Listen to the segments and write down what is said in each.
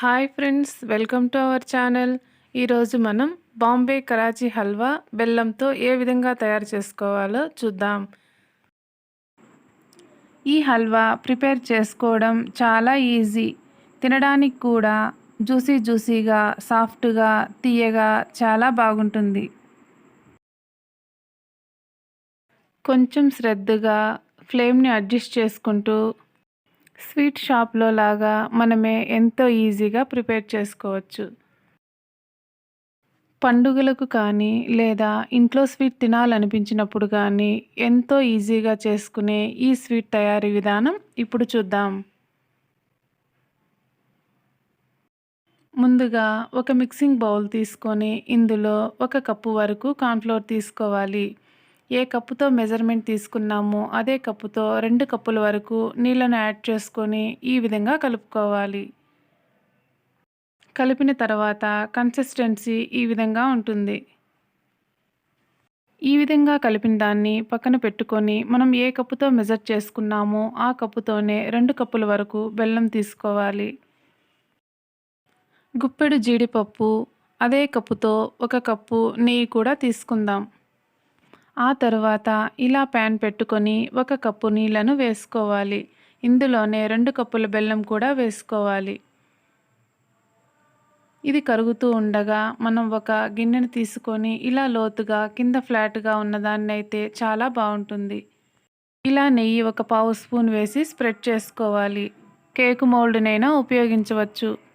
Hi friends welcome to our channel. ఈరోజు మనం బాంబే కరాచీ హల్వా బెల్లంతో ఏ విధంగా తయారు చేసుకోవాలో చూద్దాం. ఈ హల్వా ప్రిపేర్ చేసుకోవడం చాలా ఈజీ. తినడానికి కూడా జ్యూసీ జ్యూసీగా సాఫ్ట్గా తీయగా చాలా బాగుంటుంది. కొంచెం శ్రద్ధగా ఫ్లేమ్ని అడ్జస్ట్ చేసుకుంటూ స్వీట్ షాప్లో లాగా మనమే ఎంతో ఈజీగా ప్రిపేర్ చేసుకోవచ్చు. పండుగలకు కానీ లేదా ఇంట్లో స్వీట్ తినాలనిపించినప్పుడు కానీ ఎంతో ఈజీగా చేసుకునే ఈ స్వీట్ తయారీ విధానం ఇప్పుడు చూద్దాం. ముందుగా ఒక మిక్సింగ్ బౌల్ తీసుకొని ఇందులో ఒక కప్పు వరకు కార్న్ఫ్లోర్ తీసుకోవాలి. ఏ కప్పుతో మెజర్మెంట్ తీసుకున్నామో అదే కప్పుతో రెండు కప్పుల వరకు నీళ్ళను యాడ్ చేసుకొని ఈ విధంగా కలుపుకోవాలి. కలిపిన తర్వాత కన్సిస్టెన్సీ ఈ విధంగా ఉంటుంది. ఈ విధంగా కలిపిన దాన్ని పక్కన పెట్టుకొని మనం ఏ కప్పుతో మెజర్ చేసుకున్నామో ఆ కప్పుతోనే రెండు కప్పుల వరకు బెల్లం తీసుకోవాలి. గుప్పెడు జీడిపప్పు అదే కప్పుతో ఒక కప్పు నెయ్యి కూడా తీసుకుందాం. ఆ తరువాత ఇలా ప్యాన్ పెట్టుకొని ఒక కప్పు నీళ్ళను వేసుకోవాలి. ఇందులోనే రెండు కప్పుల బెల్లం కూడా వేసుకోవాలి. ఇది కరుగుతూ ఉండగా మనం ఒక గిన్నెను తీసుకొని ఇలా లోతుగా కింద ఫ్లాట్గా ఉన్నదాన్ని అయితే చాలా బాగుంటుంది. ఇలా నెయ్యి ఒక పావు స్పూన్ వేసి స్ప్రెడ్ చేసుకోవాలి. కేకు మోల్డ్నైనా ఉపయోగించవచ్చు.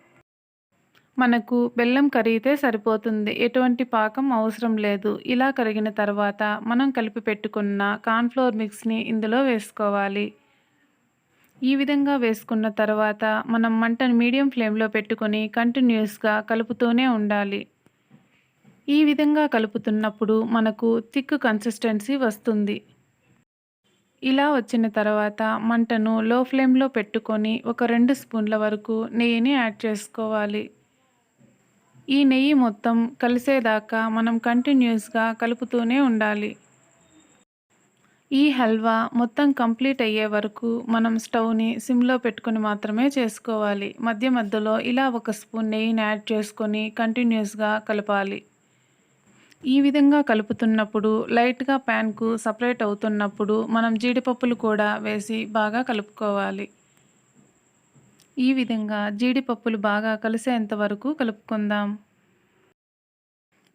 మనకు బెల్లం కరిగితే సరిపోతుంది. ఎటువంటి పాకం అవసరం లేదు. ఇలా కరిగిన తర్వాత మనం కలిపి పెట్టుకున్న కార్న్ఫ్లోర్ మిక్స్ని ఇందులో వేసుకోవాలి. ఈ విధంగా వేసుకున్న తర్వాత మనం మంటను మీడియం ఫ్లేమ్లో పెట్టుకొని కంటిన్యూస్గా కలుపుతూనే ఉండాలి. ఈ విధంగా కలుపుతున్నప్పుడు మనకు థిక్ కన్సిస్టెన్సీ వస్తుంది. ఇలా వచ్చిన తర్వాత మంటను లో ఫ్లేమ్లో పెట్టుకొని ఒక రెండు స్పూన్ల వరకు నెయ్యిని యాడ్ చేసుకోవాలి. ఈ నెయ్యి మొత్తం కలిసేదాకా మనం కంటిన్యూస్గా కలుపుతూనే ఉండాలి. ఈ హల్వా మొత్తం కంప్లీట్ అయ్యే వరకు మనం స్టవ్ని సిమ్లో పెట్టుకొని మాత్రమే చేసుకోవాలి. మధ్య మధ్యలో ఇలా ఒక స్పూన్ నెయ్యిని యాడ్ చేసుకొని కంటిన్యూస్గా కలపాలి. ఈ విధంగా కలుపుతున్నప్పుడు లైట్గా ప్యాన్కు సపరేట్ అవుతున్నప్పుడు మనం జీడిపప్పులు కూడా వేసి బాగా కలుపుకోవాలి. ఈ విధంగా జీడిపప్పులు బాగా కలిసేంత వరకు కలుపుకుందాం.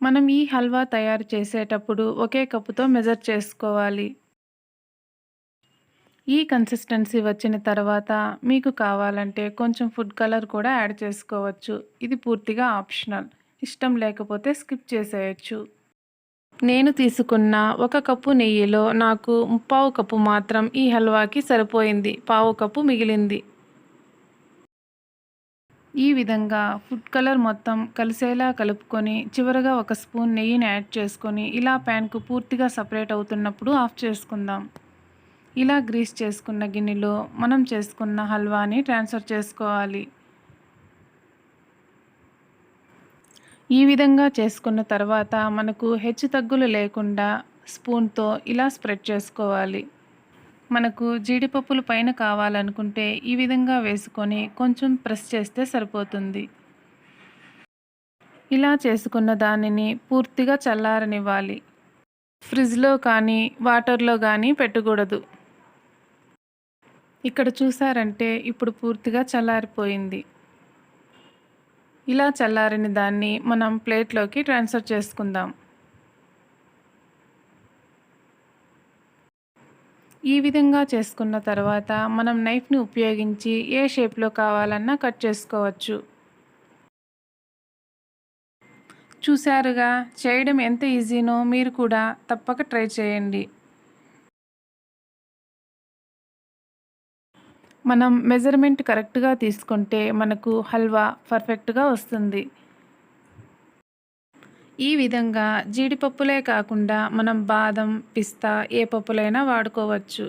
మనం ఈ హల్వా తయారు చేసేటప్పుడు ఒకే కప్పుతో మెజర్ చేసుకోవాలి. ఈ కన్సిస్టెన్సీ వచ్చిన తర్వాత మీకు కావాలంటే కొంచెం ఫుడ్ కలర్ కూడా యాడ్ చేసుకోవచ్చు. ఇది పూర్తిగా ఆప్షనల్. ఇష్టం లేకపోతే స్కిప్ చేసేయచ్చు. నేను తీసుకున్న ఒక కప్పు నెయ్యిలో నాకు ముప్పావు కప్పు మాత్రం ఈ హల్వాకి సరిపోయింది. పావు కప్పు మిగిలింది. ఈ విధంగా ఫుడ్ కలర్ మొత్తం కలిసేలా కలుపుకొని చివరగా ఒక స్పూన్ నెయ్యిని యాడ్ చేసుకొని ఇలా ప్యాన్కు పూర్తిగా సపరేట్ అవుతున్నప్పుడు ఆఫ్ చేసుకుందాం. ఇలా గ్రీస్ చేసుకున్న గిన్నెలో మనం చేసుకున్న హల్వాని ట్రాన్స్ఫర్ చేసుకోవాలి. ఈ విధంగా చేసుకున్న తర్వాత మనకు హెచ్చు తగ్గులు లేకుండా స్పూన్తో ఇలా స్ప్రెడ్ చేసుకోవాలి. మనకు జీడిపప్పులు పైన కావాలనుకుంటే ఈ విధంగా వేసుకొని కొంచెం ప్రెస్ చేస్తే సరిపోతుంది. ఇలా చేసుకున్న దానిని పూర్తిగా చల్లారనివ్వాలి. ఫ్రిడ్జ్లో కానీ వాటర్లో కానీ పెట్టకూడదు. ఇక్కడ చూసారంటే ఇప్పుడు పూర్తిగా చల్లారిపోయింది. ఇలా చల్లారిన దాన్ని మనం ప్లేట్లోకి ట్రాన్స్ఫర్ చేసుకుందాం. ఈ విధంగా చేసుకున్న తర్వాత మనం నైఫ్ని ఉపయోగించి ఏ షేప్లో కావాలన్నా కట్ చేసుకోవచ్చు. చూశారుగా చేయడం ఎంత ఈజీనో మీరు కూడా తప్పక ట్రై చేయండి. మనం మెజర్మెంట్ కరెక్ట్గా తీసుకుంటే మనకు హల్వా పర్ఫెక్ట్గా వస్తుంది. ఈ విధంగా జీడిపప్పులే కాకుండా మనం బాదం పిస్తా ఏ పప్పులైనా వాడుకోవచ్చు.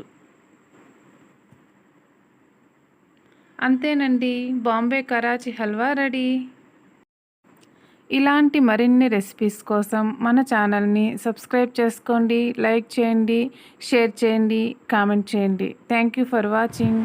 అంతేనండి. బాంబే కరాచీ హల్వా రెడీ. ఇలాంటి మరిన్ని రెసిపీస్ కోసం మన ఛానల్ని సబ్స్క్రైబ్ చేసుకోండి లైక్ చేయండి షేర్ చేయండి కామెంట్ చేయండి. Thank you for watching.